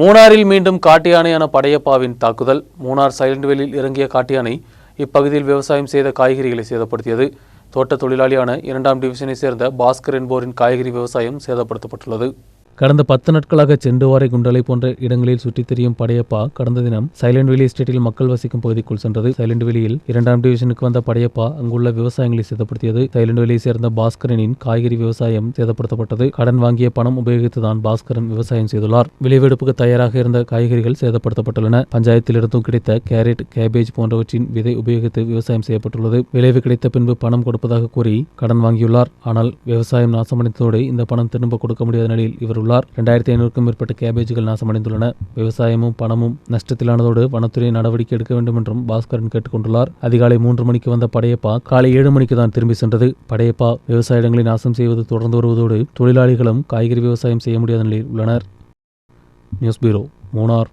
மூணாறில் மீண்டும் காட்டு யானையான படையப்பாவின் தாக்குதல். மூணார் சைலண்ட் வேலில் இறங்கிய காட்டு யானை இப்பகுதியில் விவசாயம் செய்த காய்கறிகளை சேதப்படுத்தியது. தோட்ட தொழிலாளியான இரண்டாம் டிவிஷனை சேர்ந்த பாஸ்கர் என்போரின் காய்கறி விவசாயம் சேதப்படுத்தப்பட்டுள்ளது. கடந்த பத்து நாட்களாக செண்டுவாரை குண்டலை போன்ற இடங்களில் சுற்றித் திரியும் படையப்பா கடந்த தினம் சைலண்ட் வேலி எஸ்டேட்டில் மக்கள் வசிக்கும் பகுதிக்குள் சென்றது. சைலண்ட் வேலியில் இரண்டாம் டிவிஷனுக்கு வந்த படையப்பா அங்குள்ள விவசாயங்களை சேதப்படுத்தியது. சைலண்ட் வேலியை சேர்ந்த பாஸ்கரனின் காய்கறி விவசாயம் சேதப்படுத்தப்பட்டது. கடன் வாங்கிய பணம் உபயோகித்துதான் பாஸ்கரன் விவசாயம் செய்துள்ளார். விளைவெடுப்புக்கு தயாராக இருந்த காய்கறிகள் சேதப்படுத்தப்பட்டுள்ளன. பஞ்சாயத்திலிருந்தும் கிடைத்த கேரட் கேபேஜ் போன்றவற்றின் விதை உபயோகித்து விவசாயம் செய்யப்பட்டுள்ளது. விளைவு கிடைத்த பின்பு பணம் கொடுப்பதாக கூறி கடன் வாங்கியுள்ளார். ஆனால் விவசாயம் நாசமடைந்ததோடு இந்த பணம் திரும்ப கொடுக்க முடியாத நிலையில் இவர் உள்ளார். இரண்டாயிரத்தி ஐநூறுக்கும் மேற்பட்ட கேபேஜ்கள் நாசமடைந்துள்ளன. விவசாயமும் பணமும் நஷ்டத்திலானதோடு வனத்துறை நடவடிக்கை எடுக்க வேண்டும் என்றும் பாஸ்கரன் கேட்டுக்கொண்டுள்ளார். அதிகாலை மூன்று மணிக்கு வந்த படையப்பா காலை ஏழு மணிக்கு தான் திரும்பி சென்றது. படையப்பா விவசாய இடங்களை நாசம் செய்வது தொடர்ந்து வருவதோடு தொழிலாளிகளும் காய்கறி விவசாயம் செய்ய முடியாத நிலையில் உள்ளனர். News bureau Munnar.